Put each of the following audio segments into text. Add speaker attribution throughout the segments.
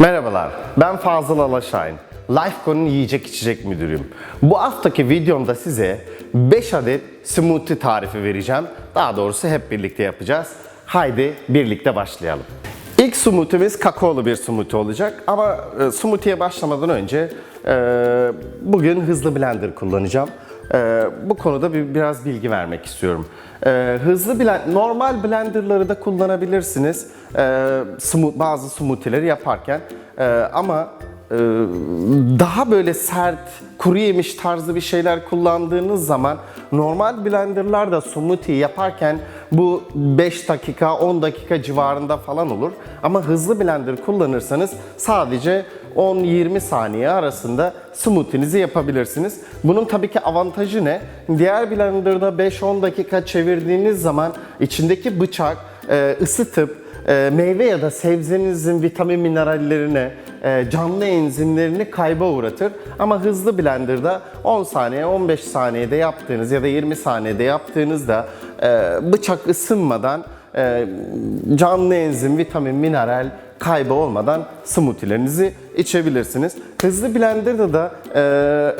Speaker 1: Merhabalar, ben Fazıl Alaşahin. Lifeco'nun yiyecek içecek müdürüyüm. Bu haftaki videomda size 5 adet smoothie tarifi vereceğim. Daha doğrusu hep birlikte yapacağız. Haydi birlikte başlayalım. İlk smoothie'miz kakaolu bir smoothie olacak ama e, smoothie'ye başlamadan önce e, bugün hızlı blender kullanacağım. E, bu konuda bir biraz bilgi vermek istiyorum. E, hızlı blend, normal blenderları da kullanabilirsiniz. E, smooth, bazı smoothie'leri yaparken E, ama daha böyle sert, kuru yemiş tarzı bir şeyler kullandığınız zaman normal blenderlarda smoothie yaparken bu 5 dakika 10 dakika civarında falan olur. Ama hızlı blender kullanırsanız sadece 10-20 saniye arasında smoothie'nizi yapabilirsiniz. Bunun tabii ki avantajı ne? Diğer blenderda 5-10 dakika çevirdiğiniz zaman içindeki bıçak e, ısıtıp e, meyve ya da sebzenizin vitamin minerallerine, e, canlı enzimlerini kayba uğratır. Ama hızlı blenderda 10 saniye, 15 saniyede yaptığınız ya da 20 saniyede yaptığınızda e, bıçak ısınmadan e, canlı enzim, vitamin, mineral kaybı olmadan smoothie'lerinizi içebilirsiniz. Hızlı blenderda da e,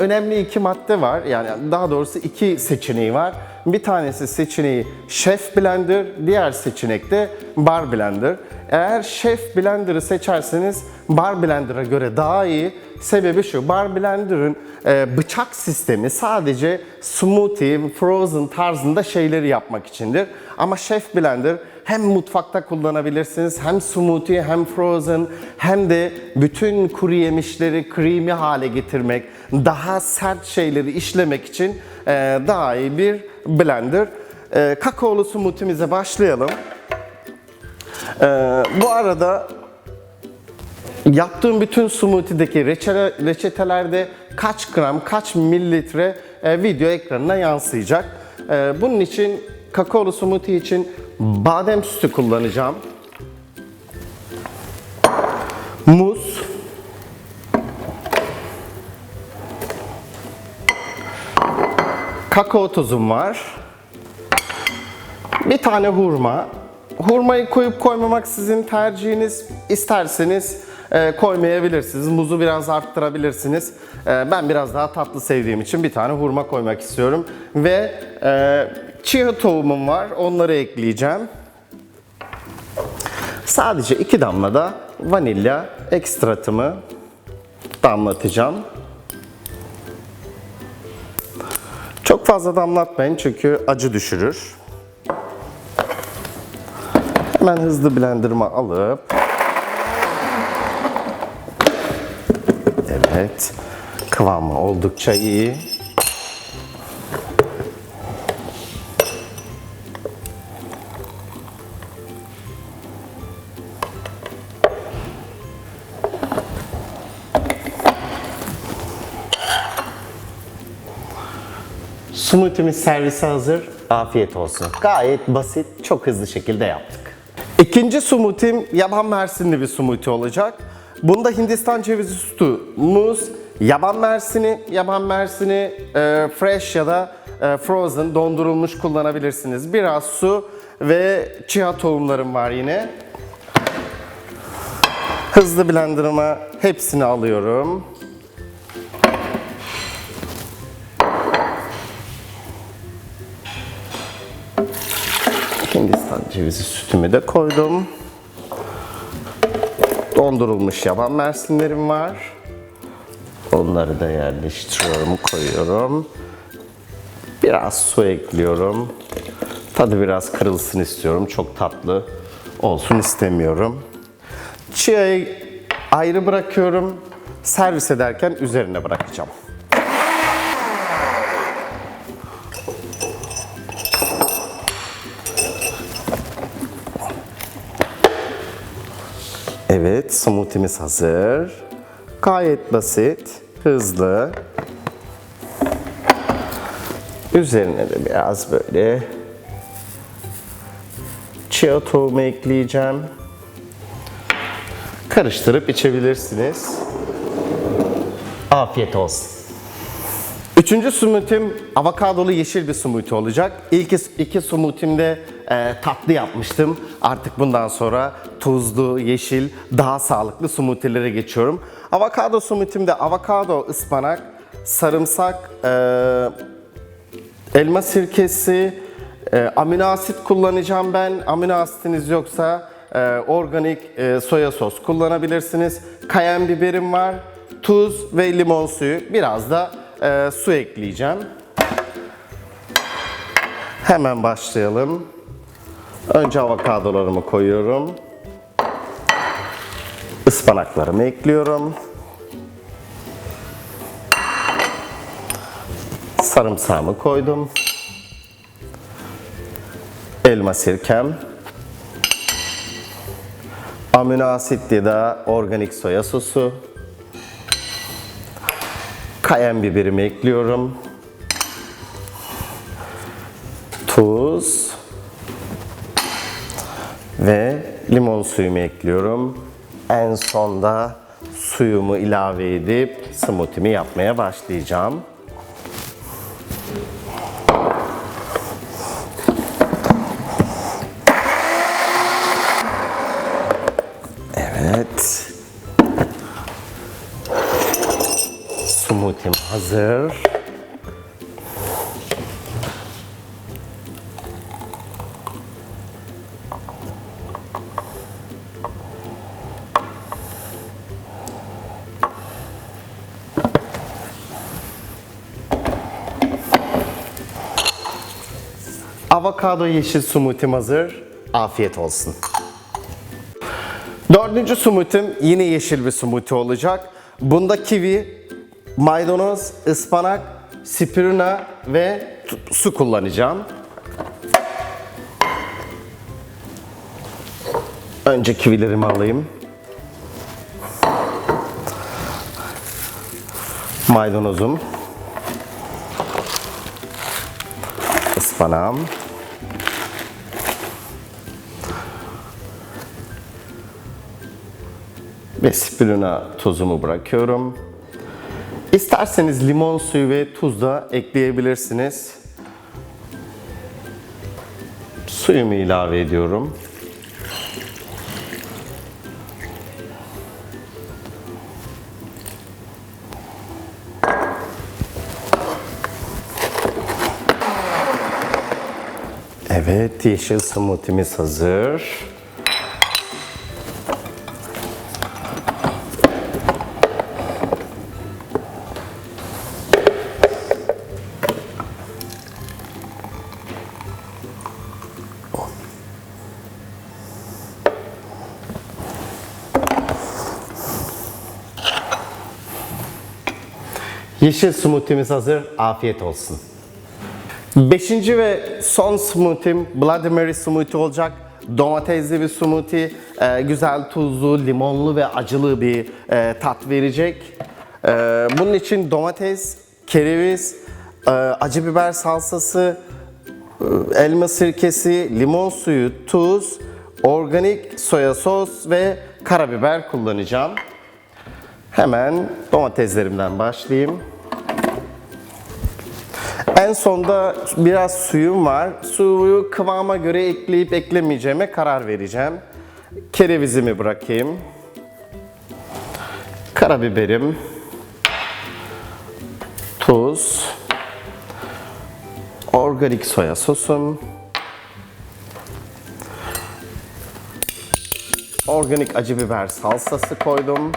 Speaker 1: önemli iki madde var. Yani daha doğrusu iki seçeneği var. Bir tanesi seçeneği Chef Blender, diğer seçenek de Bar Blender. Eğer Chef Blender'ı seçerseniz Bar Blender'a göre daha iyi. Sebebi şu, Bar Blender'ın e, bıçak sistemi sadece smoothie, frozen tarzında şeyleri yapmak içindir. Ama Chef Blender hem mutfakta kullanabilirsiniz, hem smoothie, hem frozen, hem de bütün kuru yemişleri creamy hale getirmek, daha sert şeyleri işlemek için e, daha iyi bir blender. E, kakaolu smoothie'mize başlayalım. E, bu arada yaptığım bütün smoothie'deki reçete, reçetelerde kaç gram, kaç mililitre e, video ekranına yansıyacak. E, bunun için kakaolu smoothie için badem sütü kullanacağım. Muz. Kakao tozum var. Bir tane hurma. Hurmayı koyup koymamak sizin tercihiniz. İsterseniz e, koymayabilirsiniz. Muzu biraz arttırabilirsiniz. E, ben biraz daha tatlı sevdiğim için bir tane hurma koymak istiyorum. Ve e, chia tohumum var. Onları ekleyeceğim. Sadece iki damla da vanilya ekstratımı damlatacağım. Çok fazla damlatmayın çünkü acı düşürür. Hemen hızlı blenderıma alıp Evet. Kıvamı oldukça iyi. Smoothie'miz servise hazır. Afiyet olsun. Gayet basit, çok hızlı şekilde yaptık. İkinci smoothie'm yaban mersinli bir smoothie olacak. Bunda Hindistan cevizi sütü, muz, yaban mersini, yaban mersini e, fresh ya da e, frozen dondurulmuş kullanabilirsiniz. Biraz su ve chia tohumlarım var yine. Hızlı blenderıma hepsini alıyorum. Cevizi sütümü de koydum. Dondurulmuş yaban mersinlerim var. Onları da yerleştiriyorum, koyuyorum. Biraz su ekliyorum. Tadı biraz kırılsın istiyorum. Çok tatlı olsun istemiyorum. Chia'yı ayrı bırakıyorum. Servis ederken üzerine bırakacağım. Evet, smoothie'miz hazır. Gayet basit, hızlı. Üzerine de biraz böyle chia tohumu ekleyeceğim. Karıştırıp içebilirsiniz. Afiyet olsun. Üçüncü smoothie'm avokadolu yeşil bir smoothie olacak. İlk iki smoothie'mde e, tatlı yapmıştım. Artık bundan sonra tuzlu, yeşil, daha sağlıklı smoothie'lere geçiyorum. Avokado smoothie'mde avokado, ıspanak, sarımsak, e, elma sirkesi, e, amino asit kullanacağım ben. Amino asitiniz yoksa e, organik e, soya sos kullanabilirsiniz. Kayen biberim var, tuz ve limon suyu. Biraz da e, su ekleyeceğim. Hemen başlayalım. Önce avokadolarımı koyuyorum. Ispanaklarımı ekliyorum. Sarımsağımı koydum. Elma sirkem. Amino asitli de organik soya sosu. Kayen biberimi ekliyorum. Tuz. Ve limon suyumu ekliyorum. En sonda suyumu ilave edip smoothie'mi yapmaya başlayacağım. Evet. Smoothie'm hazır. Avokado yeşil smoothie'm hazır. Afiyet olsun. Dördüncü smoothie'm yine yeşil bir smoothie olacak. Bunda kivi, maydanoz, ıspanak, spiruna ve su kullanacağım. Önce kivilerimi alayım. Maydanozum. Ispanağım. Ve spiruna tozumu bırakıyorum. İsterseniz limon suyu ve tuz da ekleyebilirsiniz. Suyumu ilave ediyorum. Evet, yeşil smoothie'miz hazır. Yeşil smoothie'miz hazır. Afiyet olsun. Beşinci ve son smoothie'm Bloody Mary smoothie olacak. Domatesli bir smoothie, e, güzel tuzlu, limonlu ve acılı bir e, tat verecek. E, bunun için domates, kereviz, acı biber salsası, elma sirkesi, limon suyu, tuz, organik soya sos ve karabiber kullanacağım. Hemen domateslerimden başlayayım. En sonda biraz suyum var. Suyu kıvama göre ekleyip eklemeyeceğime karar vereceğim. Kerevizimi bırakayım. Karabiberim. Tuz. Organik soya sosum. Organik acı biber salsası koydum.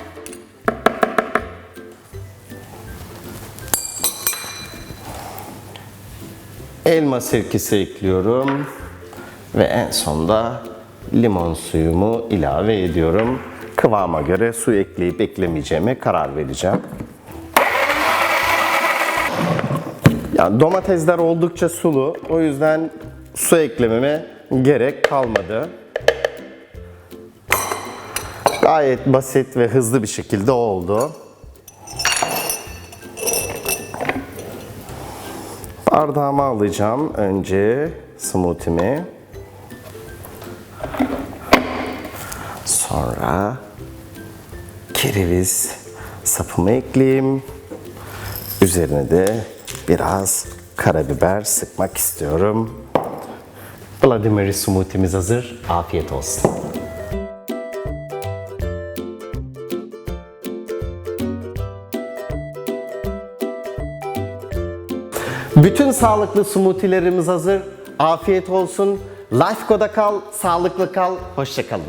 Speaker 1: Elma sirkesi ekliyorum. Ve en sonda limon suyumu ilave ediyorum. Kıvama göre su ekleyip eklemeyeceğime karar vereceğim. Yani domatesler oldukça sulu. O yüzden su eklememe gerek kalmadı. Gayet basit ve hızlı bir şekilde oldu. Bardağıma alacağım önce smoothie'mi. Sonra kereviz sapımı ekleyeyim. Üzerine de biraz karabiber sıkmak istiyorum. Bloody Mary smoothie'miz hazır. Afiyet olsun. Bütün sağlıklı smoothie'lerimiz hazır. Afiyet olsun. Lifeco'da kal, sağlıklı kal, hoşça kalın.